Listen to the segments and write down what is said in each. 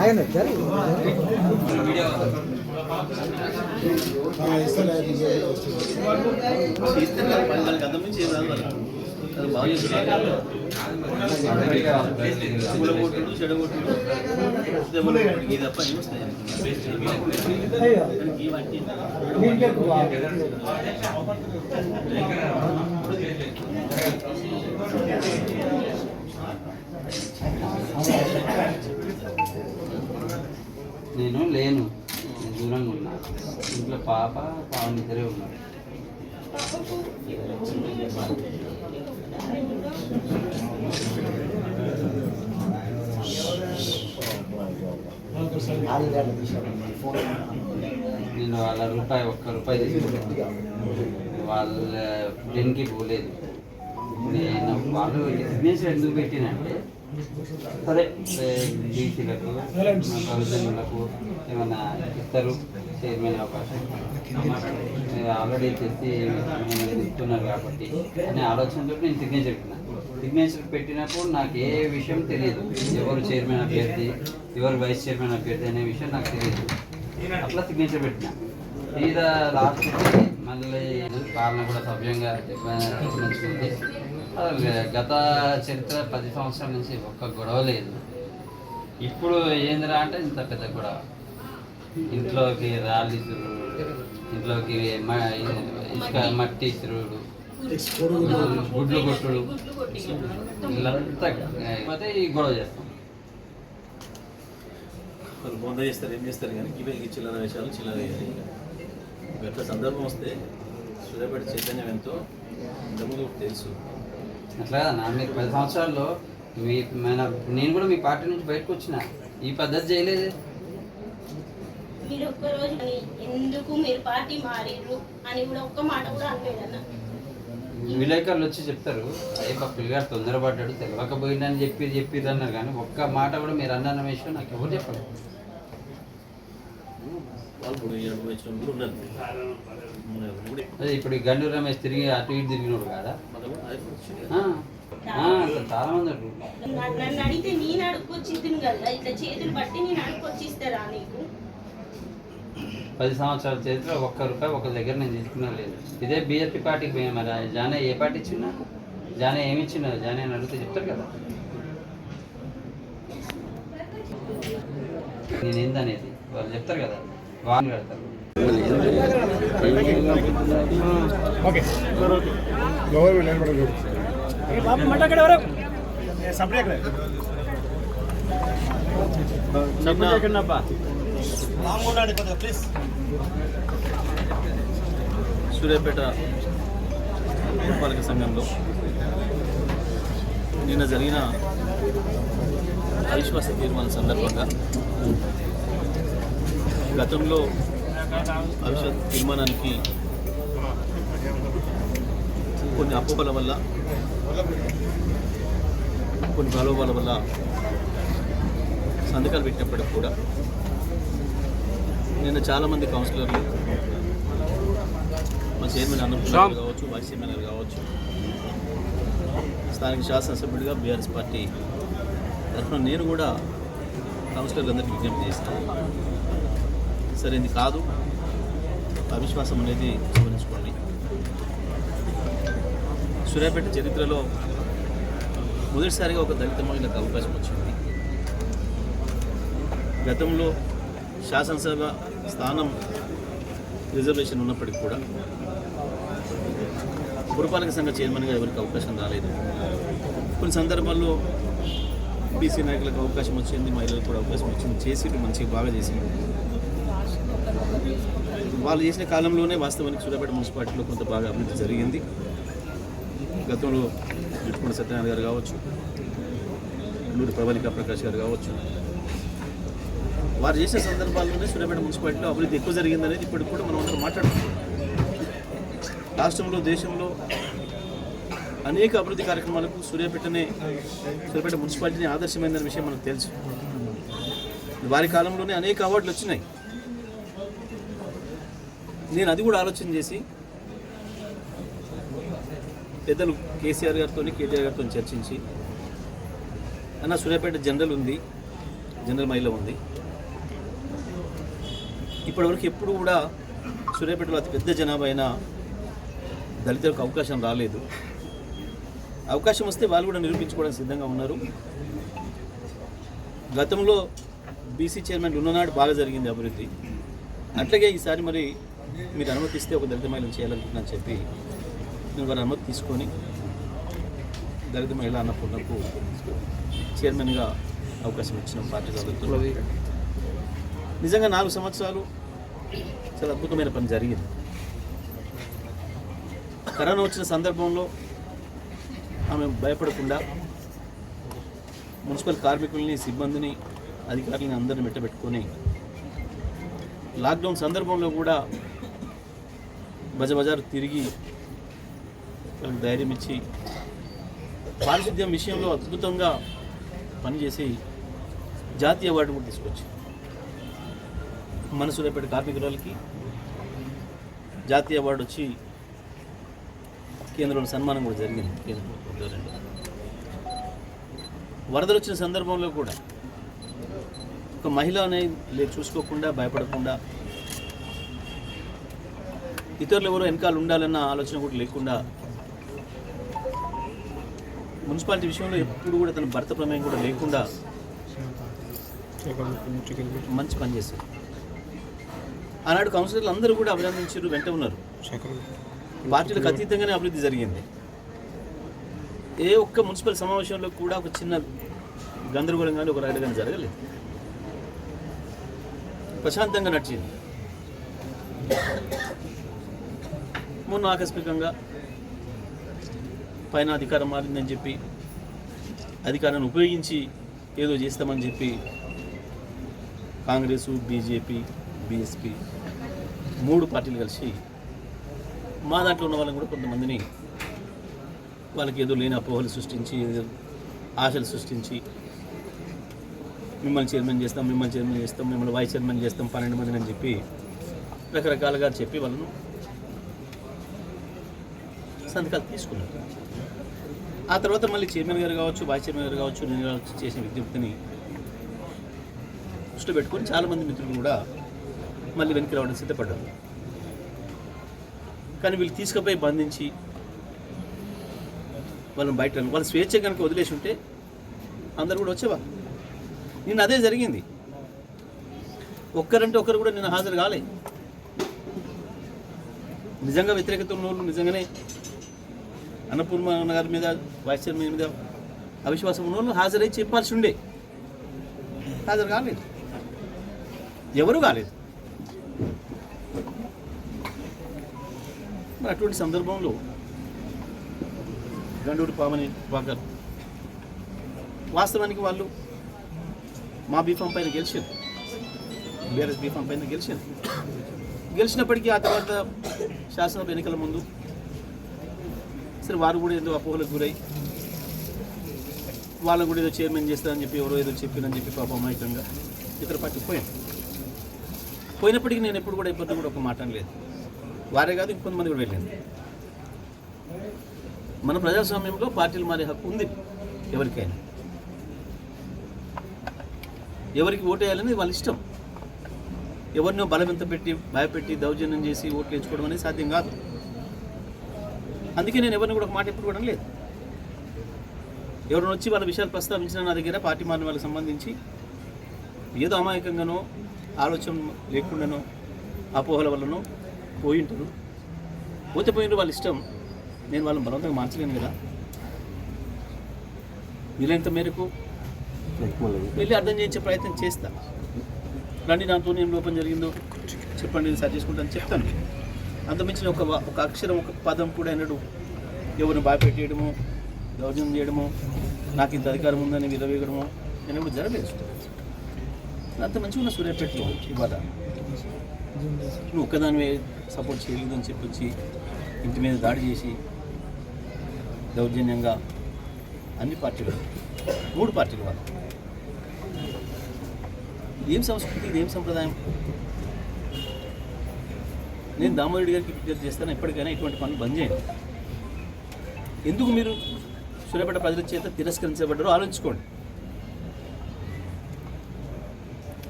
ఆయన వచ్చారు కొట్టుడు. ఇది తప్ప ఏం వస్తాయి? నేను లేను నేను దూరంగా ఉన్నా ఇంట్లో పాప పావని ఇద్దరే ఉన్నారు Thank you. నేను వాళ్ళ రూపాయి ఒక్క రూపాయి తీసుకున్నాను వాళ్ళ దేనికి పోలేదు. నేను వాళ్ళు బిజినెస్ ఎందుకు పెట్టినంటే సరే బీసీలకు ప్రొవిజన్లకు ఏమైనా ఇస్తారు చైర్మన్ అవకాశం. ఆల్రెడీ తెచ్చి ఇస్తున్నారు కాబట్టి అనే ఆలోచనతో నేను సిగ్నేచర్ పెట్టిన. సిగ్నేచర్ పెట్టినప్పుడు నాకు ఏ విషయం తెలియదు. ఎవరు చైర్మన్ అభ్యర్థి ఎవరు వైస్ చైర్మన్ అభ్యర్థి అనే విషయం నాకు తెలియదు. అట్లా సిగ్నేచర్ పెట్టిన. తీరా లాస్ట్ మళ్ళీ కారణం కూడా సభ్యంగా మంచిది గత చరిత్ర పది సంవత్సరాల నుంచి ఒక్క గొడవ లేదు. ఇప్పుడు ఏందిరా అంటే ఇంత పెద్ద గొడవ. ఇంట్లోకి రాళ్ళు ఇంట్లోకి ఇసుక మట్టి తిరుగుడు గుడ్లు కొట్టుడు. ఇల్లంతా అయితే ఈ గొడవ చేస్తాం. వాళ్ళు బొంద చేస్తారు ఏం చేస్తారు కానీ ఇవే ఈ చిల్లర వేషాలు చిల్లర వేయాలి. ఎట్లా సందర్భం వస్తే సూర్యాపేట చైతన్యం ఎంతో ఇంతకుముందు తెలుసు. అట్లా నా మీరు పది సంవత్సరాల్లో మీ మన నేను కూడా మీ పార్టీ నుంచి బయటకు వచ్చిన. ఈ పద్ధతి చేయలేదే. మీరు ఒక్క రోజు అని ఎందుకు మీరు పార్టీ మారిర్రు అని కూడా ఒక్క మాట కూడా అనలేదన్న. విలేకరులు వచ్చి చెప్తారు అయ్యే మా పిల్లగారు తొందరపడ్డాడు తెలియకపోయిందని చెప్పి చెప్పిర్రు అన్నారు కానీ ఒక్క మాట కూడా మీరు అన్న విషయం నాకు ఎవరు చెప్పరు? అదే ఇప్పుడు ఈ గండు రమేష్ తిరిగి అటు ఇటు తిరిగినాడు కదా? చాలా మంది అంటారు నన్ను అడిగితే నేను అడుక్కొచ్చి ఇద్దును కదా ఇట్లా చేతులు బట్టి నేను అడుక్కొచ్చిస్తారా నీకు? పది సంవత్సరాల చరిత్ర ఒక్క రూపాయి ఒక దగ్గర నేను తీసుకున్నా లేదు. ఇదే బీజేపీ పార్టీకి పోయా మరి జానే ఏ పార్టీ ఇచ్చినా జానే ఏమి ఇచ్చినా జానే అని అడిగితే చెప్తారు కదా. నేనేందనేది వాళ్ళు చెప్తారు కదా. వాళ్ళు పెడతారు. సూర్యాపేట పురపాలక సంఘంలో నిన్న జరిగిన అవిశ్వాస తీర్మానం సందర్భంగా గతంలో అవిశ్వాస తీర్మానానికి కొన్ని అపోహల వల్ల కొన్ని ప్రలోభాల వల్ల సంతకాలు పెట్టినప్పటికి కూడా నిన్న చాలామంది కౌన్సిలర్లు మా చైర్మన్ గారు కావచ్చు వైస్ చైర్మన్ గారు కావచ్చు స్థానిక శాసనసభ్యుడిగా బీఆర్ఎస్ పార్టీ తరఫున నేను కూడా కౌన్సిలర్లందరికీ విజ్ఞప్తి చేస్తాను సరే ఇది కాదు. అవిశ్వాసం అనేది గమనించుకోండి. సూర్యాపేట చరిత్రలో మొదటిసారిగా ఒక దళిత మహిళకు అవకాశం వచ్చింది. గతంలో శాసనసభ స్థానం రిజర్వేషన్ ఉన్నప్పటికీ కూడా పురపాలక సంఘ చైర్మన్గా ఎవరికి అవకాశం రాలేదు. కొన్ని సందర్భాల్లో బీసీ నాయకులకు అవకాశం వచ్చింది మహిళలకు కూడా అవకాశం వచ్చింది. చేసి మంచిగా బాగా చేసింది. వాళ్ళు చేసిన కాలంలోనే వాస్తవానికి సూర్యాపేట మున్సిపాలిటీలో కొంత బాగా అభివృద్ధి జరిగింది. గతంలో జుట్టుకుంట సత్యనారాయణ గారు కావచ్చు నూరు ప్రవళికా ప్రకాష్ గారు కావచ్చు. వారు చేసిన సందర్భాల్లోనే సూర్యాపేట మున్సిపాలిటీలో అభివృద్ధి ఎక్కువ జరిగిందనేది ఇప్పటికి కూడా మనం అందరం మాట్లాడుతున్నాం రాష్ట్రంలో దేశంలో అనేక అభివృద్ధి కార్యక్రమాలకు సూర్యాపేటనే సూర్యాపేట మున్సిపాలిటీని ఆదర్శమైందనే విషయం మనకు తెలుసు. వారి కాలంలోనే అనేక అవార్డులు వచ్చినాయి. నేను అది కూడా ఆలోచన చేసి పెద్దలు కేసీఆర్ గారితో కేటీఆర్ గారితో చర్చించి అన్న సూర్యాపేట జనరల్ ఉంది జనరల్ మహిళ ఉంది. ఇప్పటివరకు ఎప్పుడు కూడా సూర్యాపేటలో అతి పెద్ద జనాభా అయిన దళితులకు అవకాశం రాలేదు. అవకాశం వస్తే వాళ్ళు కూడా నిరూపించుకోవడానికి సిద్ధంగా ఉన్నారు. గతంలో బీసీ చైర్మన్ ఉన్ననాడు బాగా జరిగింది అభివృద్ధి. అట్లాగే ఈసారి మరి మీరు అనుమతిస్తే ఒక దళిత మహిళను చేయాలనుకుంటున్నాను చెప్పి నేను వారి అనుమతి తీసుకొని దళిత మహిళ అన్నపూర్ణకు చైర్మన్గా అవకాశం ఇచ్చిన పార్టీ నిజంగా నాలుగు సంవత్సరాలు చాలా అద్భుతమైన పని జరిగింది. కరోనా వచ్చిన సందర్భంలో ఆమె భయపడకుండా మున్సిపల్ కార్మికుల్ని సిబ్బందిని అధికారులని అందరిని మెట్టబెట్టుకొని లాక్డౌన్ సందర్భంలో కూడా బజబజారు తిరిగి వాళ్ళకి ధైర్యం ఇచ్చి పారిశుద్ధ్యం విషయంలో అద్భుతంగా పనిచేసి జాతీయ అవార్డు కూడా తీసుకొచ్చింది. మన సూర్యాపేట కార్మికురాలకి జాతీయ అవార్డు వచ్చి కేంద్రంలో సన్మానం కూడా జరిగింది. కేంద్ర వరదలు వచ్చిన సందర్భంలో కూడా ఒక మహిళ అనేది చూసుకోకుండా భయపడకుండా ఇతరులు ఎవరో వెనకాల ఉండాలన్న ఆలోచన కూడా లేకుండా మున్సిపాలిటీ విషయంలో ఎప్పుడు కూడా తన భర్త ప్రమేయం కూడా లేకుండా మంచి పని చేశారు. ఆనాడు కౌన్సిలర్లు అందరూ కూడా అభినందించారు వెంట ఉన్నారు. పార్టీలకు అతీతంగానే అభివృద్ధి జరిగింది. ఏ ఒక్క మున్సిపల్ సమావేశంలో కూడా ఒక చిన్న గందరగోళం కానీ ఒక రైలు కానీ జరగలేదు. ప్రశాంతంగా నడిచింది. మొన్న ఆకస్మికంగా పైన అధికారం మారిందని చెప్పి అధికారాన్ని ఉపయోగించి ఏదో చేస్తామని చెప్పి కాంగ్రెస్ బీజేపీ బీఎస్పీ మూడు పార్టీలు కలిసి మా దాంట్లో ఉన్న వాళ్ళని కూడా కొంతమందిని వాళ్ళకి ఏదో లేని అపోహలు సృష్టించి ఆశలు సృష్టించి మిమ్మల్ని చైర్మన్ చేస్తాం మిమ్మల్ని చైర్మన్ చేస్తాం మిమ్మల్ని వైస్ చైర్మన్ చేస్తాం పన్నెండు మందిని అని చెప్పి రకరకాలుగా చెప్పి వాళ్ళను సంతకాలు తీసుకున్నారు. ఆ తర్వాత మళ్ళీ చైర్మన్ గారు కావచ్చు వైస్ చైర్మన్ గారు కావచ్చు నేను చేసిన విజ్ఞప్తిని దృష్టి పెట్టుకొని చాలామంది మిత్రులు కూడా మళ్ళీ వెనక్కి రావడానికి సిద్ధపడ్డారు. కానీ వీళ్ళు తీసుకుపోయి బంధించి వాళ్ళని బయట వాళ్ళ స్వేచ్ఛ కనుక వదిలేసి ఉంటే అందరు కూడా వచ్చేవా నిన్న అదే జరిగింది. ఒక్కరంటే ఒక్కరు కూడా నేను హాజరు కాలే. నిజంగా వ్యతిరేకత ఉన్న వాళ్ళు నిజంగానే అన్నపూర్ణ గారి మీద వైస్ చైర్మన్ మీద అవిశ్వాసం ఉన్న వాళ్ళు హాజరై చెప్పాల్సి ఉండే. హాజరు కాలేదు. ఎవరు కాలేదు. మరి అటువంటి సందర్భంలో గండూరు పామని వాకర్ వాస్తవానికి వాళ్ళు మా బీఫామ్ పైన గెలిచారు. బీఆర్ఎస్ బీఫామ్ పైన గెలిచారు. గెలిచినప్పటికీ ఆ తర్వాత శాసనసభ ఎన్నికల ముందు సరే వారు కూడా ఏదో అపోహలకు గురై వాళ్ళని కూడా ఏదో చైర్మన్ చేస్తారని చెప్పి ఎవరో ఏదో చెప్పినని చెప్పి పాప అమాయకంగా ఇతర పార్టీ పోయాను పోయినప్పటికీ నేను ఎప్పుడు కూడా ఇబ్బంది కూడా ఒక మాట లేదు వారే కాదు ఇంకొంతమంది కూడా వెళ్ళింది మన ప్రజాస్వామ్యంలో పార్టీలు మారే హక్కు ఉంది ఎవరికైనా. ఎవరికి ఓటేయాలని వాళ్ళ ఇష్టం. ఎవరినో బలవంత పెట్టి భయపెట్టి దౌర్జన్యం చేసి ఓట్లు వేయించుకోవడం అనేది సాధ్యం కాదు. అందుకే నేను ఎవరిని కూడా ఒక మాట ఎప్పుడు కూడా లేదు ఎవరిని వచ్చి వాళ్ళ విషయాలు ప్రస్తావించిన నా దగ్గర పార్టీ మారిన వాళ్ళకి సంబంధించి ఏదో అమాయకంగానో ఆలోచన లేకుండానో అపోహల వల్లనో పోయి ఉంటారు పోతే పోయిన వాళ్ళ ఇష్టం. నేను వాళ్ళని బలవంతంగా మార్చలేను కదా. వీలైనంత మేరకు వెళ్ళి అర్థం చేయించే ప్రయత్నం చేస్తా. రండి దాంతో ఏం లోపం జరిగిందో చెప్పండి నేను సరి చేసుకుంటాను చెప్తాను. అంతమించిన ఒక ఒక అక్షరం ఒక పదం కూడా అన్నాడు ఎవరిని భయపెట్టేయడము దౌర్జన్యం చేయడము నాకు ఇంత అధికారం ఉందని విరవేయడము నేను ఇప్పుడు జరగలేదు. అంత మంచిగా ఉన్న సూర్యాపేటలో ఇవాళ నువ్వు ఒక్కదానివే సపోర్ట్ చేయలేదు అని చెప్పొచ్చి ఇంటి మీద దాడి చేసి దౌర్జన్యంగా అన్ని పార్టీలు మూడు పార్టీలు వాళ్ళు. ఏం సంస్కృతి ఇది ఏం సంప్రదాయం? నేను దామోదరెడ్డి గారికి విజ్ఞప్తి చేస్తాను ఎప్పటికైనా ఇటువంటి పనులు బంద్ చేయండి. ఎందుకు మీరు సూర్యాపేట ప్రజల చేత తిరస్కరించబడ్డారో ఆలోచించుకోండి.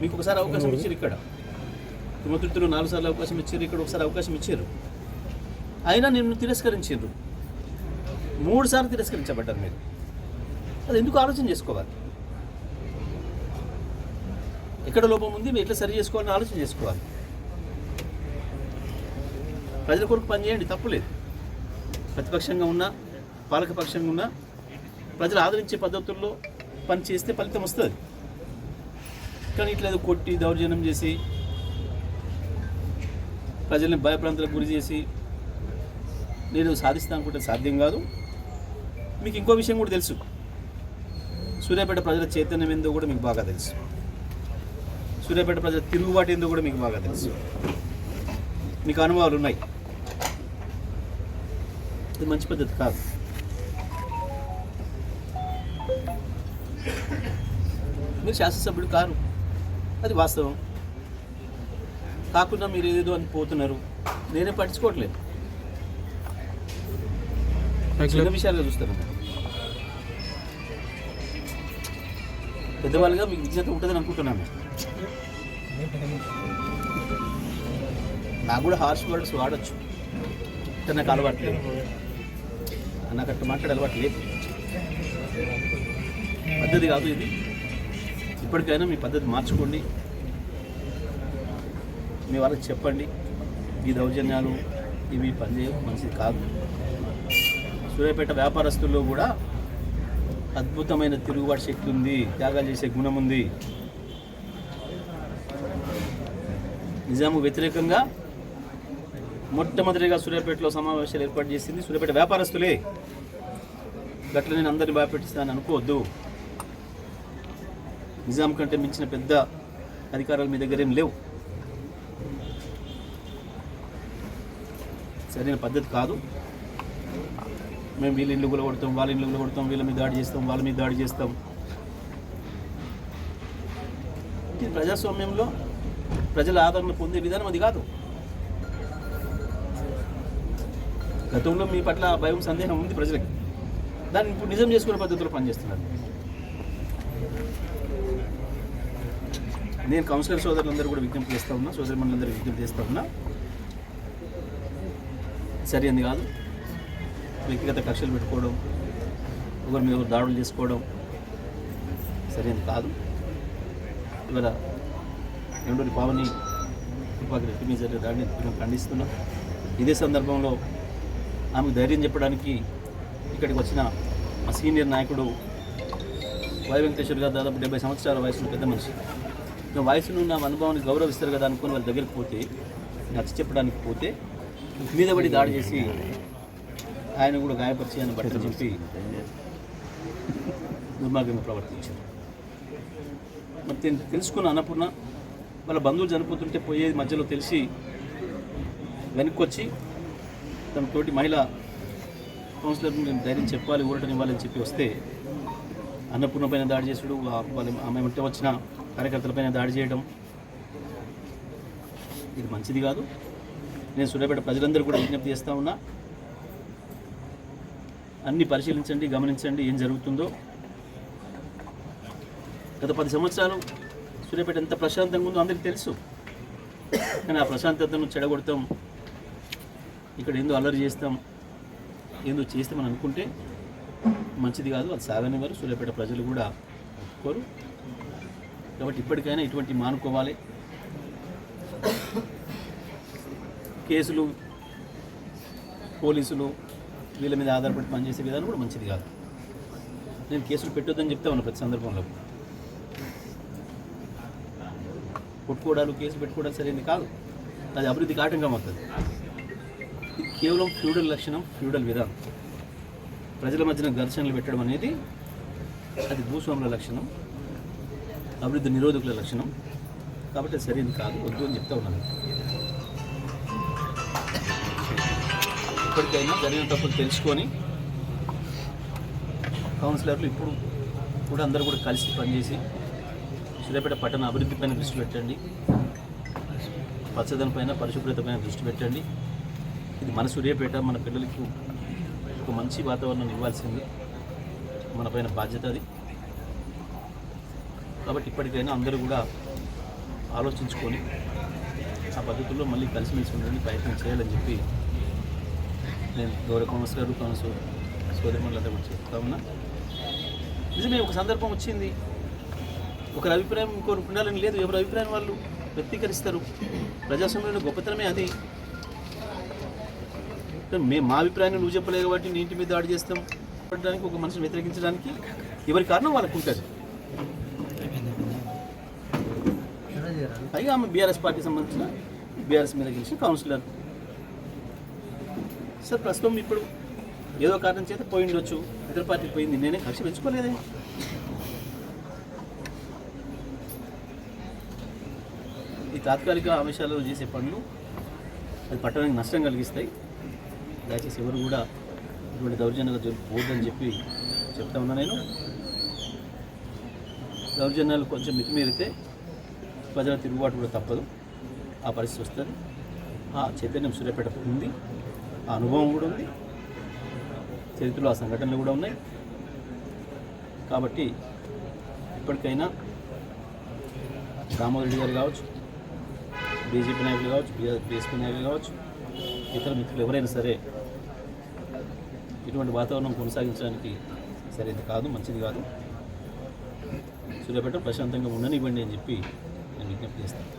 మీకు ఒకసారి అవకాశం ఇచ్చారు ఇక్కడ. తిరుమతుర్తిలో నాలుగు సార్లు అవకాశం ఇచ్చారు ఇక్కడ ఒకసారి అవకాశం ఇచ్చారు. అయినా నిన్ను తిరస్కరించారు. మూడు సార్లు తిరస్కరించబడ్డారు మీరు. అది ఎందుకు ఆలోచన చేసుకోవాలి? ఎక్కడ లోపం ఉంది మీరు ఎట్లా సరి చేసుకోవాలని ఆలోచన చేసుకోవాలి. ప్రజల కొరకు పనిచేయండి తప్పులేదు. ప్రతిపక్షంగా ఉన్నా పాలకపక్షంగా ఉన్నా ప్రజలు ఆదరించే పద్ధతుల్లో పని చేస్తే ఫలితం వస్తుంది. కానీ ఇట్లా కొట్టి దౌర్జన్యం చేసి ప్రజల్ని భయప్రాంతాలకు గురి చేసి నేను సాధిస్తాను అనుకుంటే సాధ్యం కాదు. మీకు ఇంకో విషయం కూడా తెలుసు. సూర్యాపేట ప్రజల చైతన్యం ఏందో కూడా మీకు బాగా తెలుసు. సూర్యాపేట ప్రజల తిరుగుబాటు ఏందో కూడా మీకు బాగా తెలుసు. మీకు అనుభవాలు ఉన్నాయి. ఇది మంచి పద్ధతి కాదు. మీరు శాసనసభ్యుడు కారు. అది వాస్తవం. కాకుండా మీరు ఏదేదో అని పోతున్నారు. నేనే పట్టించుకోవట్లేదు. చిన్న విషయాలుగా చూస్తాను. పెద్దవాళ్ళుగా మీకు విజ్ఞత ఉంటుందని అనుకుంటున్నాను. నాకు కూడా హార్ష్ వర్డ్స్ వాడచ్చు. కానీ నాకు అలవాట్లేదు నాకు అట్లా మాట్లాడే అలవాటు లేదు. పద్ధతి కాదు ఇది. ఇప్పటికైనా మీ పద్ధతి మార్చుకోండి. మీ వాళ్ళకి చెప్పండి. ఈ దౌర్జన్యాలు ఇవి పనిచేయ మంచిది కాదు. సూర్యాపేట వ్యాపారస్తుల్లో కూడా అద్భుతమైన తిరుగుబాటు శక్తి ఉంది త్యాగాలు చేసే గుణం ఉంది. నిజాము వ్యతిరేకంగా మొట్టమొదటిగా సూర్యాపేటలో సమావేశాలు ఏర్పాటు చేసింది సూర్యాపేట వ్యాపారస్తులే. గట్ల నేను అందరిని భయపెట్టిస్తానని అనుకోవద్దు. నిజాం కంటే మించిన పెద్ద అధికారాలు మీ దగ్గర ఏం లేవు. సరైన పద్ధతి కాదు. మేము వీళ్ళ ఇండ్లు కూడా కొడతాం వాళ్ళ ఇండ్లు కూడా కొడతాం వీళ్ళ మీద దాడి చేస్తాం వాళ్ళ మీద దాడి చేస్తాం. ఇది ప్రజాస్వామ్యంలో ప్రజల ఆదరణ పొందే విధానం అది కాదు. గతంలో మీ పట్ల భయం సందేహం ఉంది ప్రజలకి. దాన్ని ఇప్పుడు నిజం చేసుకునే పద్ధతిలో పనిచేస్తున్నారు. నేను కౌన్సిలర్ సోదరులందరూ కూడా విజ్ఞప్తి చేస్తా ఉన్నా సోదరి మనులందరూ విజ్ఞప్తి చేస్తా ఉన్నా. సరైనది కాదు. వ్యక్తిగత కక్షలు పెట్టుకోవడం ఒకరి మీద ఒకరు దాడులు చేసుకోవడం సరైనది కాదు. ఇవాళ ఎండూరి పావని తుపాకి రెడ్డి మీద జరిగే దాడిని మేము ఖండిస్తున్నాం. ఇదే సందర్భంలో ఆమెకు ధైర్యం చెప్పడానికి ఇక్కడికి వచ్చిన మా సీనియర్ నాయకుడు వై వెంకటేశ్వర్ గారు దాదాపు డెబ్బై సంవత్సరాల వయసులో పెద్ద మనిషి. వయసులో వయసును నా అనుభవాన్ని గౌరవిస్తారు కదా అనుకుని వాళ్ళ దగ్గరికి పోతే నచ్చ చెప్పడానికి పోతే మీద పడి దాడి చేసి ఆయన కూడా గాయపరిచి ఆయన బట్టలు చెప్పి దుర్మార్గంగా ప్రవర్తించారు. మరి తెలుసుకున్న అన్నపూర్ణ వాళ్ళ బంధువులు చనిపోతుంటే పోయేది మధ్యలో తెలిసి వెనక్కి వచ్చి తన తోటి మహిళ కౌన్సిలర్ నేను ధైర్యం చెప్పాలి ఊరటనివ్వాలని చెప్పి వస్తే అన్నపూర్ణ పైన దాడి చేసుడు వాళ్ళ ఆమె ఉంటే వచ్చిన కార్యకర్తలపైన దాడి చేయడం. ఇది మంచిది కాదు. నేను సూర్యాపేట ప్రజలందరూ కూడా విజ్ఞప్తి చేస్తా ఉన్నా. అన్ని పరిశీలించండి గమనించండి ఏం జరుగుతుందో. గత పది సంవత్సరాలు సూర్యాపేట ఎంత ప్రశాంతంగా ఉందో అందరికీ తెలుసు. కానీ ఆ ప్రశాంతతను చెడగొడతాం ఇక్కడ ఏందో అల్లరి చేస్తాం ఏందో చేస్తామని అనుకుంటే మంచిది కాదు అది సాగనివారు సూర్యాపేట ప్రజలు కూడా కోరు కాబట్టి ఇప్పటికైనా ఇటువంటి మానుకోవాలి. కేసులు పోలీసులు వీళ్ళ మీద ఆధారపడి పనిచేసే విధానం కూడా మంచిది కాదు. నేను కేసులు పెట్టొద్దని చెప్తా ఉన్నా ప్రతి సందర్భంలో. కొట్టుకోవడాలు కేసు పెట్టుకోవడం సరైనది కాదు. అది అభివృద్ధికి ఆటంకం అవుతుంది. ఇది కేవలం ఫ్యూడల్ లక్షణం ఫ్యూడల్ విధానం. ప్రజల మధ్యన ఘర్షణలు పెట్టడం అనేది అది భూస్వాముల లక్షణం అభివృద్ధి నిరోధకుల లక్షణం. కాబట్టి సరైనది కాదు వద్దు అని చెప్తా ఉన్నాను. ఇప్పటికైనా జరిగిన తప్పులు తెలుసుకొని కౌన్సిలర్లు ఇప్పుడు కూడా అందరూ కూడా కలిసి పనిచేసి సూర్యాపేట పట్టణ అభివృద్ధి పైన దృష్టి పెట్టండి. పచ్చదనం పైన పరిశుభ్రత పైన దృష్టి పెట్టండి. ఇది మన సూర్యాపేట మన పిల్లలకు ఒక మంచి వాతావరణం ఇవ్వాల్సింది. మన పైన బాధ్యత అది. కాబట్టి ఇప్పటికైనా అందరూ కూడా ఆలోచించుకొని ఆ పద్ధతుల్లో మళ్ళీ కలిసిమెలిసి ఉండడానికి ప్రయత్నం చేయాలని చెప్పి నేను గౌరవ కాంగ్రెస్ గారు కాంగ్రెస్ సోదరిమణులంతా కూడా చెప్తా ఉన్నా. నిజమే ఒక సందర్భం వచ్చింది. ఒకరి అభిప్రాయం ఇంకొకరు ఉండాలని లేదు. ఎవరి అభిప్రాయం వాళ్ళు వ్యక్తీకరిస్తారు. ప్రజాస్వామ్యంలో గొప్పతనమే అది. మేము మా అభిప్రాయాన్ని నువ్వు చెప్పలేదు కాబట్టి నీ ఇంటి మీద దాడి చేస్తాం. పడడానికి ఒక మనిషిని వ్యతిరేకించడానికి ఎవరి కారణం వాళ్ళకు ఉంటుంది. పైగా ఆమె బీఆర్ఎస్ పార్టీకి సంబంధించిన బీఆర్ఎస్ మీద గెలిచిన కౌన్సిలర్. సార్ ప్రస్తుతం ఇప్పుడు ఏదో కారణం చేత పోయి ఉండొచ్చు. ఇతర పార్టీ పోయింది. నేనే కక్ష పెంచుకోలేదే. ఈ తాత్కాలిక ఆవేశాలు చేసే పనులు అది పట్టడానికి నష్టం కలిగిస్తాయి. దయచేసి ఎవరు కూడా ఇటువంటి దౌర్జన్యాలు జరుపుకోవద్దని చెప్పి చెప్తా ఉన్నా నేను. దౌర్జన్యాలు కొంచెం మితిమీరితే ప్రజల తిరుగుబాటు కూడా తప్పదు. ఆ పరిస్థితి వస్తుంది. ఆ చైతన్యం సూర్యాపేట ఉంది. ఆ అనుభవం కూడా ఉంది. చరిత్రలో ఆ సంఘటనలు కూడా ఉన్నాయి. కాబట్టి ఇప్పటికైనా దామోదర్ రెడ్డి గారు కావచ్చు బీజేపీ నాయకులు కావచ్చు బీఎస్పీ నాయకులు కావచ్చు ఇతర మిత్రులు ఎవరైనా సరే ఇటువంటి వాతావరణం కొనసాగించడానికి సరైనది కాదు మంచిది కాదు. సూర్యాపేట ప్రశాంతంగా ఉండనివ్వండి అని చెప్పి నేను విజ్ఞప్తి చేస్తాను.